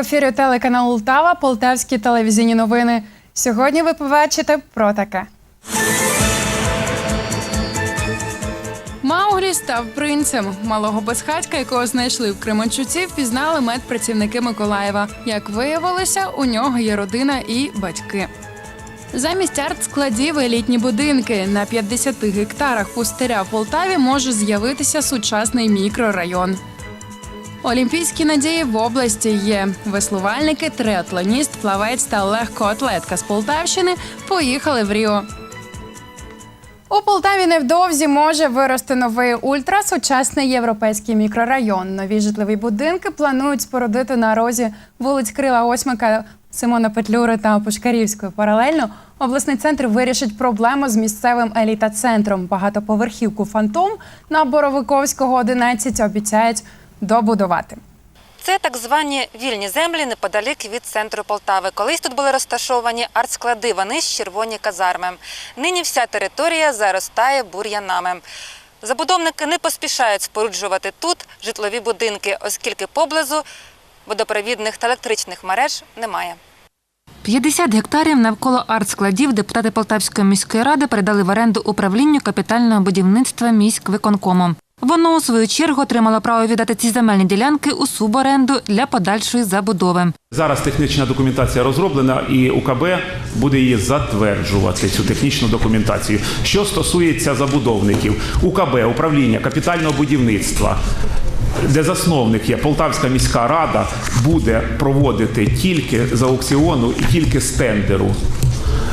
ефірі телеканал Лтава, Полтавські телевізійні новини. Сьогодні ви побачите про таке. Мауглі став принцем. Малого безхатька, якого знайшли в Кременчуці, впізнали медпрацівники Миколаєва. Як виявилося, у нього є родина і батьки. Замість арт-складів елітні будинки на 50 гектарах пустиря в Полтаві може з'явитися сучасний мікрорайон. Олімпійські надії в області є. Веслувальники, триатлоніст, плавець та легкоатлетка з Полтавщини поїхали в Ріо. У Полтаві невдовзі може вирости новий ультрасучасний європейський мікрорайон. Нові житлові будинки планують спорудити на розі вулиць Крила Осьмика, Симона Петлюри та Пушкарівської. Паралельно обласний центр вирішить проблему з місцевим еліта-центром. Багатоповерхівку фантом на Боровиковського 11 обіцяють добудувати. Це так звані вільні землі неподалік від центру Полтави. Колись тут були розташовані артсклади, вони ж червоні казарми. Нині вся територія заростає бур'янами. Забудовники не поспішають споруджувати тут житлові будинки, оскільки поблизу водопровідних та електричних мереж немає. 50 гектарів навколо артскладів депутати Полтавської міської ради передали в оренду управлінню капітального будівництва міськвиконкому. Воно у свою чергу отримало право віддати ці земельні ділянки у суборенду для подальшої забудови. Зараз технічна документація розроблена, і УКБ буде її затверджувати цю технічну документацію. Що стосується забудовників, УКБ управління капітального будівництва. Де засновник є Полтавська міська рада, буде проводити тільки з аукціону і тільки з тендеру.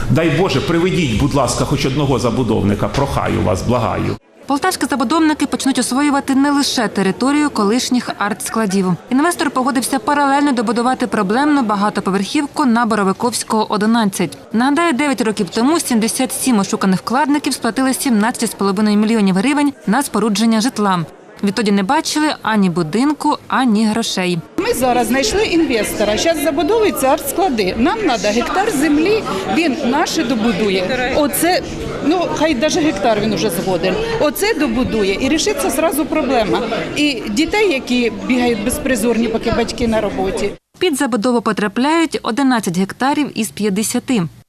Дай Боже, приведіть, будь ласка, хоч одного забудовника. Прохаю вас, благаю. Полтавські забудовники почнуть освоювати не лише територію колишніх артскладів. Інвестор погодився паралельно добудувати проблемну багатоповерхівку на Боровиковського 11. Нагадаю, 9 років тому 77 ошуканих вкладників сплатили 17,5 мільйонів гривень на спорудження житла. Відтоді не бачили ані будинку, ані грошей. Ми зараз знайшли інвестора. Зараз забудовуються артсклади. Нам треба гектар землі, він наше добудує. Оце, ну хай навіть гектар він уже згоден. Оце добудує і рішиться зразу проблема. І дітей, які бігають безпризорні, поки батьки на роботі. Під забудову потрапляють 11 гектарів із 50.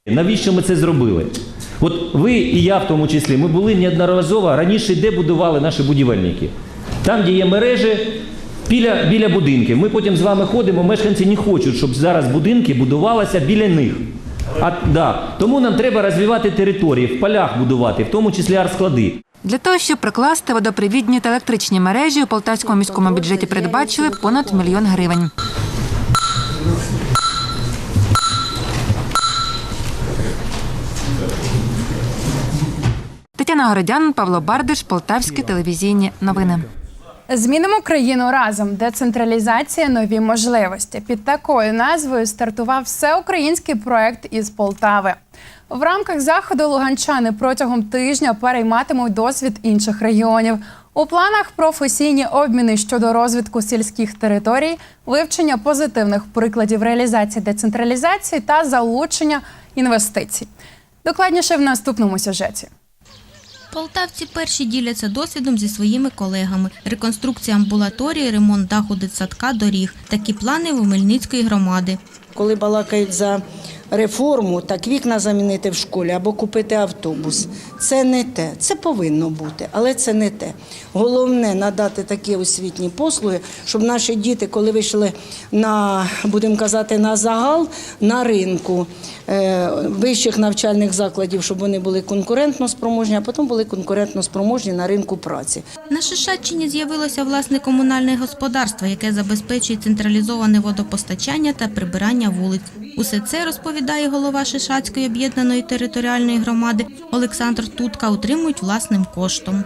Навіщо ми це зробили? От ви і я в тому числі, ми були неодноразово раніше, де будували наші будівельники. Там, де є мережі, біля, біля будинків. Ми потім з вами ходимо, мешканці не хочуть, щоб зараз будинки будувалися біля них. А, да. Тому нам треба розвивати території, в полях будувати, в тому числі артсклади. Для того, щоб прокласти водопровідні та електричні мережі, у Полтавському міському бюджеті передбачили понад мільйон гривень. Тетяна Городян, Павло Бардиш, Полтавські телевізійні новини. Змінимо країну разом. Децентралізація нові можливості. Під такою назвою стартував всеукраїнський проект із Полтави. В рамках заходу луганчани протягом тижня перейматимуть досвід інших регіонів. У планах професійні обміни щодо розвитку сільських територій, вивчення позитивних прикладів реалізації децентралізації та залучення інвестицій. Докладніше в наступному сюжеті. Полтавці перші діляться досвідом зі своїми колегами. Реконструкція амбулаторії, ремонт даху дитсадка, доріг. Такі плани в Омельницької громади. Коли балакають за реформу, так вікна замінити в школі або купити автобус. Це не те. Це повинно бути, але це не те. Головне надати такі освітні послуги, щоб наші діти, коли вийшли на, будемо казати, на загал на ринку е, вищих навчальних закладів, щоб вони були конкурентно спроможні, а потім були конкурентно спроможні на ринку праці. На Шишаччині з'явилося власне комунальне господарство, яке забезпечує централізоване водопостачання та прибирання вулиць. Усе це розповідає голова Шишацької об'єднаної територіальної громади Олександр Тутка. Утримують власним коштом.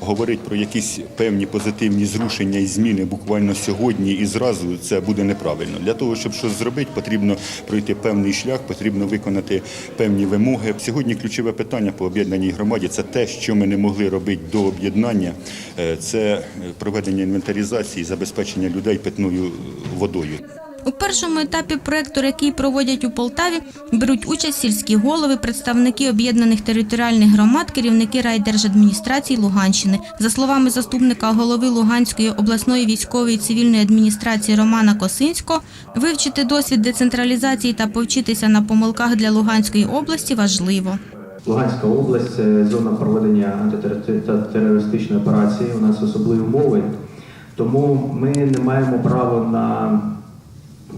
Говорить про якісь певні позитивні зрушення і зміни буквально сьогодні і зразу це буде неправильно. Для того, щоб щось зробити, потрібно пройти певний шлях, потрібно виконати певні вимоги. Сьогодні ключове питання по об'єднаній громаді це те, що ми не могли робити до об'єднання. Е, Це проведення інвентаризації, забезпечення людей питною водою. У першому етапі проекту, який проводять у Полтаві, беруть участь сільські голови, представники об'єднаних територіальних громад, керівники райдержадміністрації Луганщини. За словами заступника голови Луганської обласної військової цивільної адміністрації Романа Косинського, вивчити досвід децентралізації та повчитися на помилках для Луганської області важливо. Луганська область це зона проведення антитерористичної операції. У нас особливі умови, тому ми не маємо права на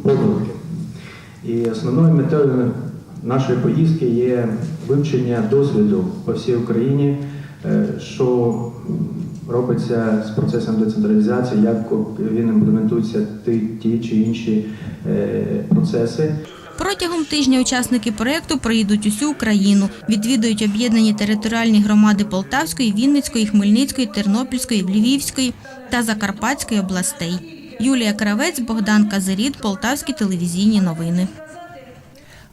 помилки. І основною метою нашої поїздки є вивчення досвіду по всій Україні, е, що робиться з процесом децентралізації, як він імплементується ті, ті чи інші е, процеси. Протягом тижня учасники проєкту проїдуть усю Україну, відвідують об'єднані територіальні громади Полтавської, Вінницької, Хмельницької, Тернопільської, Львівської та Закарпатської областей. Юлія Кравець, Богдан Казиріт, Полтавські телевізійні новини.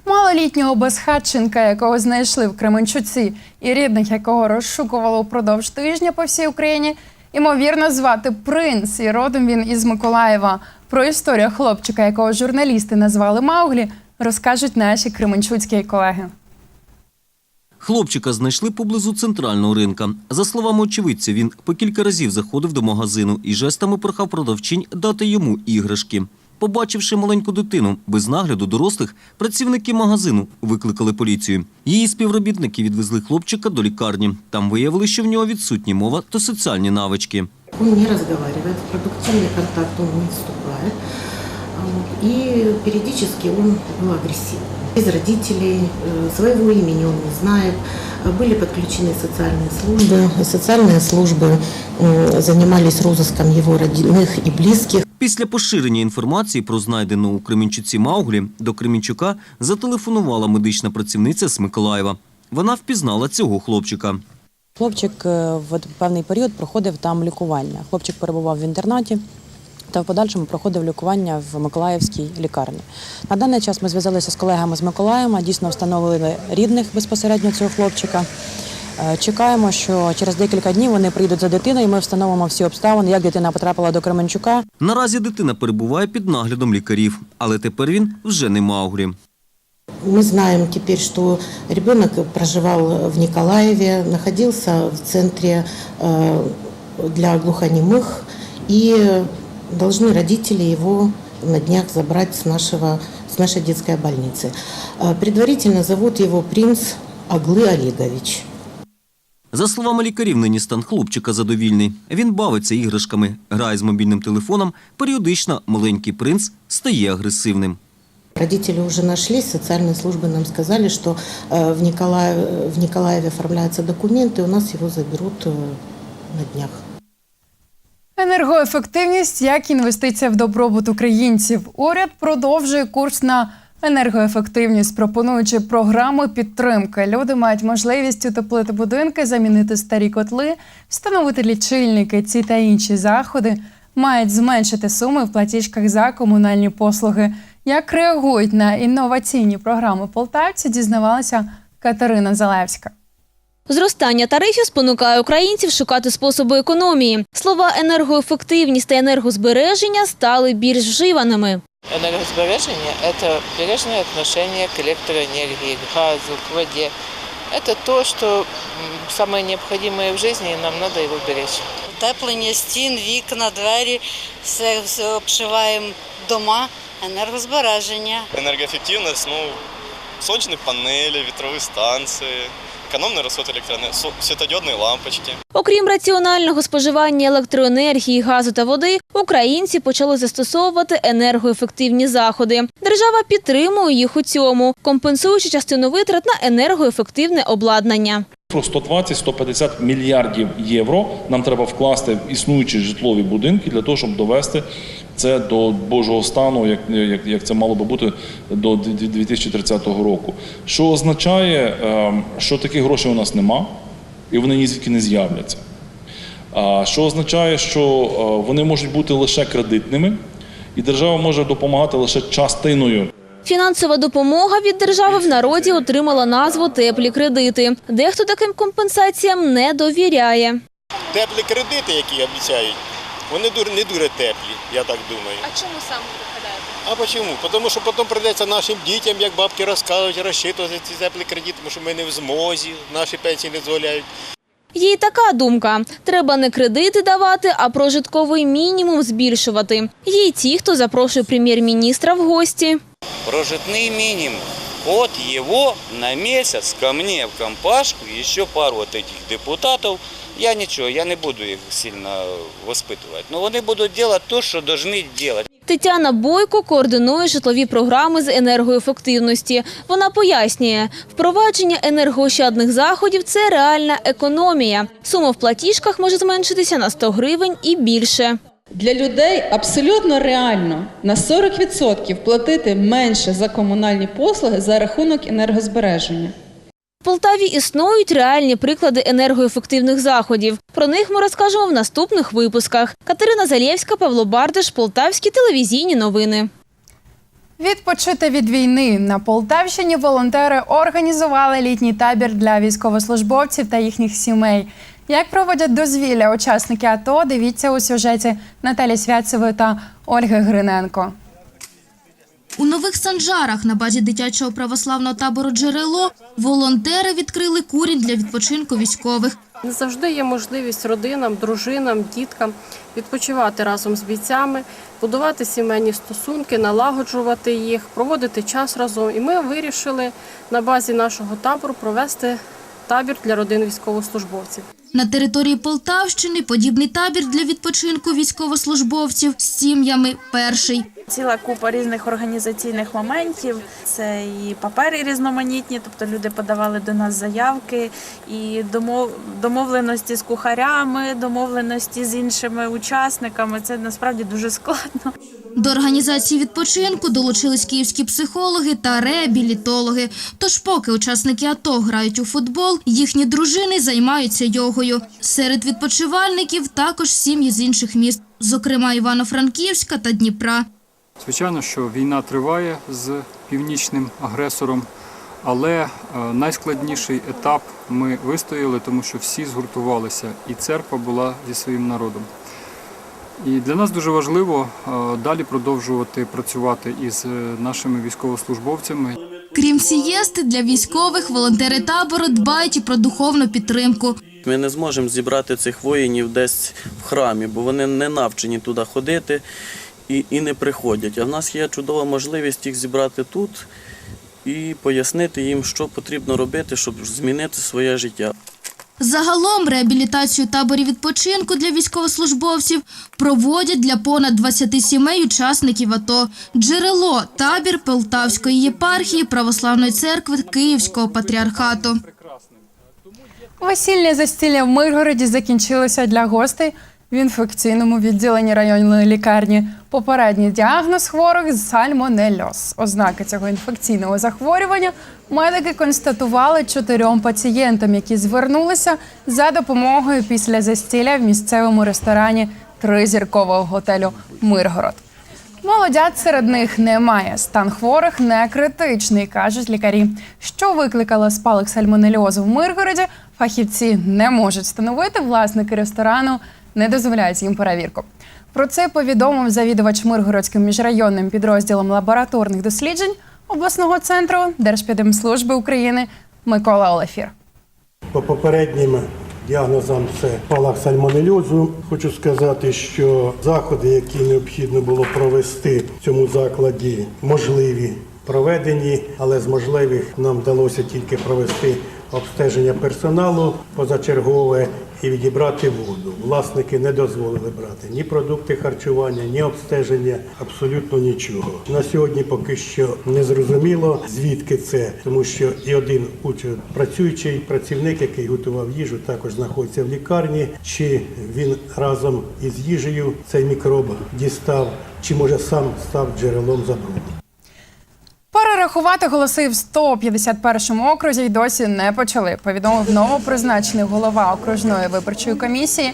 Малолітнього безхатченка, якого знайшли в Кременчуці, і рідних якого розшукували упродовж тижня по всій Україні, ймовірно, звати принц, і родом він із Миколаєва. Про історію хлопчика, якого журналісти назвали Мауглі, розкажуть наші кременчуцькі колеги. Хлопчика знайшли поблизу центрального ринка. За словами очевидця, він по кілька разів заходив до магазину і жестами прохав продавчинь дати йому іграшки. Побачивши маленьку дитину без нагляду дорослих, працівники магазину викликали поліцію. Її співробітники відвезли хлопчика до лікарні. Там виявили, що в нього відсутні мова та соціальні навички. Он не разговаривает, в контакт он не вступает. А вот, И периодически он был агрессивным. Без родителей, э, своего имени он не знает. Э, Были подключены социальные службы. Социальные службы м, занимались розыском его родных и близких. Після поширення інформації про знайдену у Кремінчуці Мауглі до Кремінчука зателефонувала медична працівниця з Миколаєва. Вона впізнала цього хлопчика. Хлопчик е, в певний період проходив там лікування. Хлопчик перебував в інтернаті та в подальшому проходив лікування в Миколаївській лікарні. На даний час ми зв'язалися з колегами з Миколаєва, дійсно встановили рідних безпосередньо цього хлопчика. Е, Чекаємо, що через декілька днів вони прийдуть за дитиною. і Ми встановимо всі обставини, як дитина потрапила до Кременчука. Наразі дитина перебуває під наглядом лікарів, але тепер він вже не Мауглі. Мы знаем теперь, что ребенок проживал в Николаеве, находился в центре э, для глухонемых, и должны родители его на днях забрать с, нашего, с нашей детской больницы. Э, Предварительно зовут его принц Аглы Олегович. За словами лікарів, нині стан хлопчика задовільний. Він бавиться іграшками, грає з мобільним телефоном. Періодично маленький принц стає агресивним. Родители уже нашлись, социальные службы нам сказали, что э, в Николаеве, в Николаеве оформляются документы, у нас его заберут э, на днях. Енергоефективність як інвестиція в добробут українців. Уряд продовжує курс на енергоефективність, пропонуючи програму підтримки. Люди мають можливість утеплити будинки, замінити старі котли, встановити лічильники. Ці та інші заходи мають зменшити суми в платіжках за комунальні послуги. Як реагують на інноваційні програми полтавці, дізнавалася Катерина Залевська. Зростання тарифів спонукає українців шукати способи економії. Слова енергоефективність та енергозбереження стали більш вживаними. Энергосбережение – это бережное отношение к электроэнергии, к газу, к воде. Это то, что м, самое необходимое в жизни, и нам надо его беречь. Утеплення стін, вікна, двері, все, все обшиваємо дома, енергозбереження. Энергоэффективность, ну, солнечные панели, ветровые станции, экономный расход электроэнергии, со- светодиодные лампочки. Окрім раціонального споживання електроенергії, газу та води, українці почали застосовувати енергоефективні заходи. Держава підтримує їх у цьому, компенсуючи частину витрат на енергоефективне обладнання. Про 120-150 мільярдів євро нам треба вкласти в існуючі житлові будинки для того, щоб довести це до Божого стану, як, як, як це мало би бути до 2030 року. Що означає, ем, що таких грошей у нас нема, і вони ні звідки не з'являться. А Що означає, що е, вони можуть бути лише кредитними, і держава може допомагати лише частиною Фінансова допомога від держави в народі отримала назву теплі кредити. Дехто таким компенсаціям не довіряє. Теплі кредити, які обіцяють, вони дур- не дуже теплі, я так думаю. А чому саме ви? А чому? Тому що потім прийдеться нашим дітям, як бабки розказують, розчитувати ці теплі кредити, тому що ми не в змозі, наші пенсії не дозволяють. Є й така думка: треба не кредити давати, а прожитковий мінімум збільшувати. Є й ті, хто запрошує прем'єр-міністра в гості. Прожитный минимум. Вот его на месяц ко мне в компашку, еще пару вот этих депутатов. Я ничего, я не буду их сильно воспитывать. Но они будут делать то, что должны делать. Тетяна Бойко координує житлові програми з енергоефективності. Вона пояснює, впровадження енергоощадних заходів це реальна економія. Сума в платіжках може зменшитися на 100 гривень і більше. Для людей абсолютно реально на 40% платити менше за комунальні послуги за рахунок енергозбереження. Полтаві існують реальні приклади енергоефективних заходів. Про них ми розкажемо в наступних випусках. Катерина Залєвська, Павло Бардиш, Полтавські телевізійні новини. Відпочити від війни на Полтавщині волонтери організували літній табір для військовослужбовців та їхніх сімей. Як проводять дозвілля учасники АТО, дивіться у сюжеті Наталі Святцевої та Ольги Гриненко. У нових санжарах на базі дитячого православного табору Джерело волонтери відкрили курінь для відпочинку військових. Не завжди є можливість родинам, дружинам, діткам відпочивати разом з бійцями, будувати сімейні стосунки, налагоджувати їх, проводити час разом. І ми вирішили на базі нашого табору провести табір для родин військовослужбовців. На території Полтавщини подібний табір для відпочинку військовослужбовців з сім'ями перший. Ціла купа різних організаційних моментів. Це і папери різноманітні, тобто люди подавали до нас заявки, і домов... домовленості з кухарями, домовленості з іншими учасниками. Це насправді дуже складно. До організації відпочинку долучились київські психологи та реабілітологи. Тож, поки учасники АТО грають у футбол, їхні дружини займаються йогою. Серед відпочивальників також сім'ї з інших міст, зокрема Івано-Франківська та Дніпра. Звичайно, що війна триває з північним агресором, але е, найскладніший етап ми вистояли, тому що всі згуртувалися, і церква була зі своїм народом. І для нас дуже важливо е, далі продовжувати працювати із е, нашими військовослужбовцями. Крім сієсти, для військових волонтери табору дбають і про духовну підтримку. Ми не зможемо зібрати цих воїнів десь в храмі, бо вони не навчені туди ходити і, і не приходять. А в нас є чудова можливість їх зібрати тут і пояснити їм, що потрібно робити, щоб змінити своє життя. Загалом реабілітацію таборів відпочинку для військовослужбовців проводять для понад 20 сімей учасників АТО. Джерело табір Полтавської єпархії Православної церкви Київського патріархату. Весільне застілля в Миргороді закінчилося для гостей в інфекційному відділенні районної лікарні. Попередній діагноз хворих сальмонельоз. Ознаки цього інфекційного захворювання медики констатували чотирьом пацієнтам, які звернулися за допомогою після застілля в місцевому ресторані тризіркового готелю Миргород. Молодят серед них немає. Стан хворих не критичний, кажуть лікарі. Що викликало спалах сальмонельозу в Миргороді, фахівці не можуть встановити. Власники ресторану не дозволяють їм перевірку. Про це повідомив завідувач Миргородським міжрайонним підрозділом лабораторних досліджень обласного центру Держпідемслужби України Микола Олефір. По попереднім діагнозам це палах сальмонельозу. Хочу сказати, що заходи, які необхідно було провести в цьому закладі, можливі проведені, але з можливих нам вдалося тільки провести обстеження персоналу позачергове і відібрати воду. Власники не дозволили брати ні продукти харчування, ні обстеження, абсолютно нічого. На сьогодні поки що не зрозуміло, звідки це, тому що і один учень, працюючий працівник, який готував їжу, також знаходиться в лікарні. Чи він разом із їжею цей мікроб дістав, чи може сам став джерелом забруду. Перерахувати голоси в 151-му окрузі й досі не почали. Повідомив новопризначений голова окружної виборчої комісії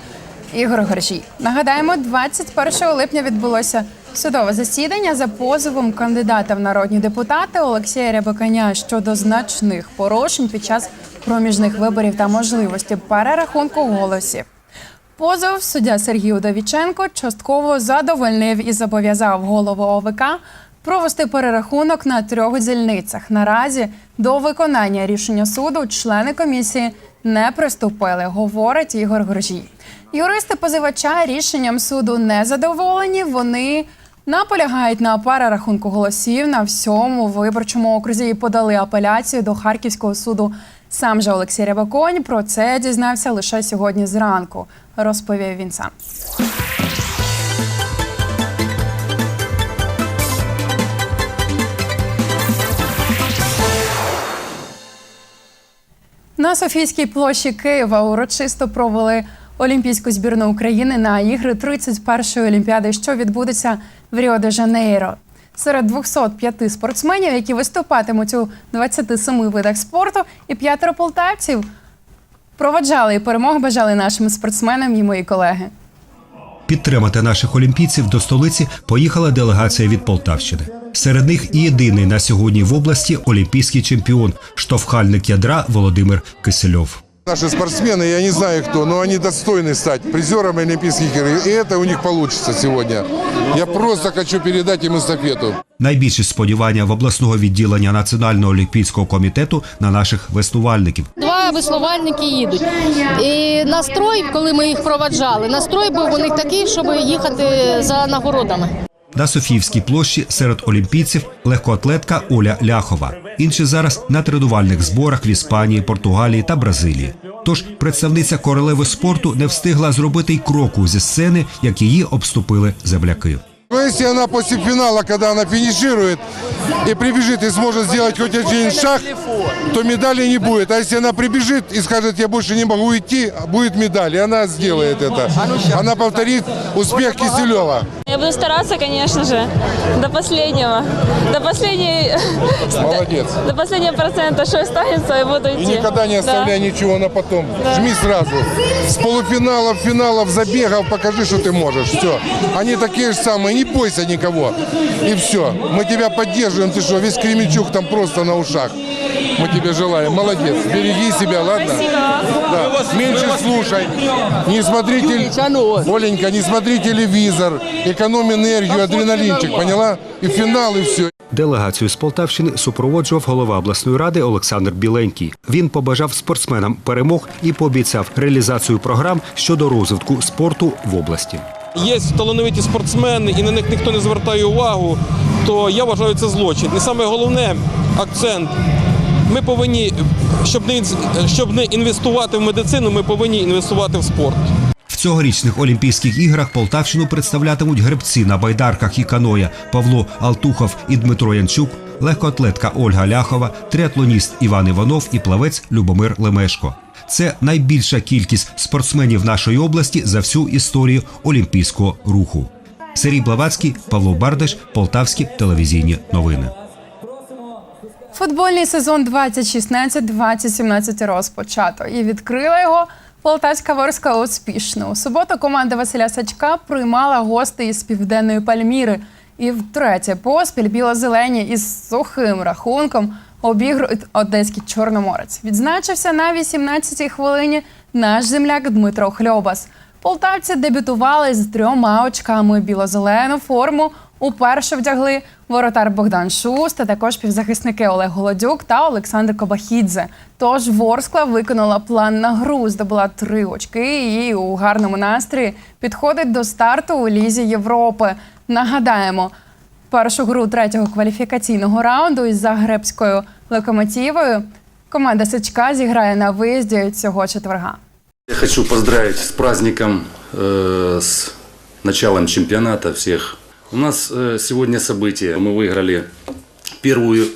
Ігор Горжій. Нагадаємо, 21 липня відбулося судове засідання за позовом кандидата в народні депутати Олексія Рябаканя щодо значних порушень під час проміжних виборів та можливості перерахунку голосів. Позов суддя Сергій Удовіченко частково задовольнив і зобов'язав голову ОВК провести перерахунок на трьох дільницях. Наразі до виконання рішення суду члени комісії не приступили, говорить Ігор Горжій. Юристи позивача рішенням суду не задоволені. Вони наполягають на перерахунку голосів на всьому виборчому окрузі і подали апеляцію до Харківського суду. Сам же Олексій Рябаконь про це дізнався лише сьогодні зранку, розповів він сам. На Софійській площі Києва урочисто провели Олімпійську збірну України на ігри 31-ї Олімпіади, що відбудеться в Ріо-де-Жанейро. Серед 205 спортсменів, які виступатимуть у 27 видах спорту, і п'ятеро полтавців проводжали і перемог бажали нашим спортсменам і мої колеги. Підтримати наших олімпійців до столиці поїхала делегація від Полтавщини. Серед них і єдиний на сьогодні в області олімпійський чемпіон, штовхальник ядра Володимир Кисельов. Наши спортсмены, я не знаю кто, но они достойны стать призерами Олимпийских игр. И это у них получится сегодня. Я просто хочу передать им эстафету. Найбільші сподівання в обласного відділення Національного олімпійського комітету на наших веслувальників. Два веслувальники їдуть. І настрой, коли ми їх проваджали, настрой був у них такий, щоб їхати за нагородами. На Софіївській площі серед олімпійців легкоатлетка Оля Ляхова. Інші зараз на тренувальних зборах в Іспанії, Португалії та Бразилії. Тож представниця королеви спорту не встигла зробити й кроку зі сцени, як її обступили земляки. Если она после финала, когда она финиширует и прибежит и сможет сделать хоть один шаг, то медали не будет. А если она прибежит и скажет, я больше не могу идти, будет медаль. И она сделает это. Она повторит успех Киселева. Я буду стараться, конечно же, до последнего. До последней... Молодец. До последнего процента, что останется, и буду идти. И никогда не оставляй ничего на потом. Жми сразу. С полуфиналов, финалов, забегов покажи, что ты можешь. Все. Они такие же самые. Не бойся никого. И все. Мы тебя поддерживаем. Ты что, весь Кременчук там просто на ушах. Мы тебе желаем. Молодец. Береги себя, ладно? Да. Меньше слушай. Не смотри теле- Оленька, не смотри телевизор. Экономь энергию, адреналинчик, поняла? И финал, и все. Делегацію з Полтавщини супроводжував голова обласної ради Олександр Біленький. Він побажав спортсменам перемог і пообіцяв реалізацію програм щодо розвитку спорту в області. Є талановиті спортсмени, і на них ніхто не звертає увагу, то я вважаю це злочин. І саме головне акцент. Ми повинні, щоб не щоб не інвестувати в медицину, ми повинні інвестувати в спорт. Цьогорічних Олімпійських іграх Полтавщину представлятимуть гребці на байдарках і каноя Павло Алтухов і Дмитро Янчук, легкоатлетка Ольга Ляхова, триатлоніст Іван Іванов і плавець Любомир Лемешко. Це найбільша кількість спортсменів нашої області за всю історію олімпійського руху. Сергій Блавацький, Павло Бардаш, Полтавські телевізійні новини. Футбольний сезон 2016-2017 розпочато і відкрила його Полтавська Ворська успішно. У суботу команда Василя Сачка приймала гостей із південної Пальміри. І втретє поспіль біло-зелені із сухим рахунком обігрують одеський чорноморець. Відзначився на 18-й хвилині наш земляк Дмитро Хльобас. Полтавці дебютували з трьома очками біло-зелену форму. Уперше вдягли воротар Богдан Шуст, а також півзахисники Олег Голодюк та Олександр Кобахідзе. Тож Ворскла виконала план на гру, здобула три очки і у гарному настрої підходить до старту у Лізі Європи. Нагадаємо, першу гру третього кваліфікаційного раунду із Загребською локомотивою команда Сичка зіграє на виїзді цього четверга. Я хочу поздравить с праздником, э, с началом чемпионата всех. У нас сегодня событие. Мы выиграли первую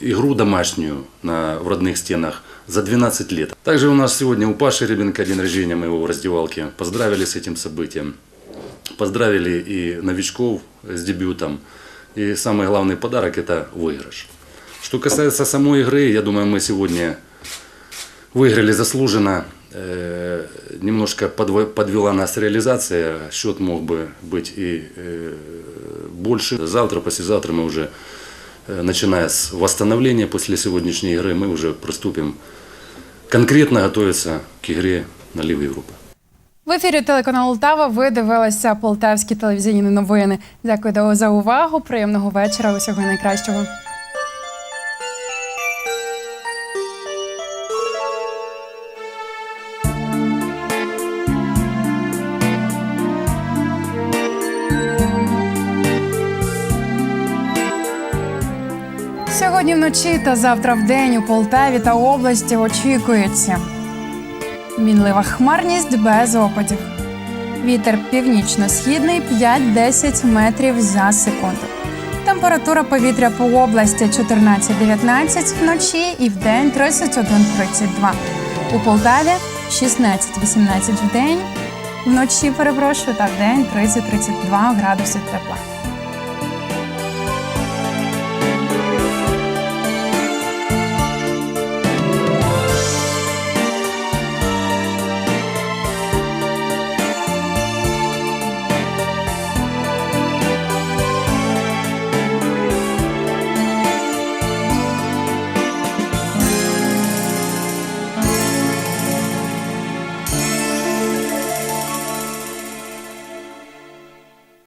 игру домашнюю на, в родных стенах за 12 лет. Также у нас сегодня у Паши Ребенка день рождения, мы его в раздевалке поздравили с этим событием. Поздравили и новичков с дебютом. И самый главный подарок – это выигрыш. Что касается самой игры, я думаю, мы сегодня выиграли заслуженно. Э, Немножко подво- подвела нас реализация. Счет мог бы быть и э, больше. Завтра, послезавтра мы уже, э, начиная с восстановления после сегодняшней игры, мы уже приступим конкретно готовиться к игре на Лигу Европы. В ефірі телеканалу Лтава ви дивилися полтавські телевізійні новини. Дякую за увагу. Приємного вечора. Усього найкращого. Сьогодні вночі та завтра в день у Полтаві та області очікується мінлива хмарність без опадів. Вітер північно-східний 5-10 метрів за секунду. Температура повітря по області 14-19 вночі і вдень 31-32. У Полтаві 16-18 вдень, вночі перепрошую, та вдень 30-32 градуси тепла.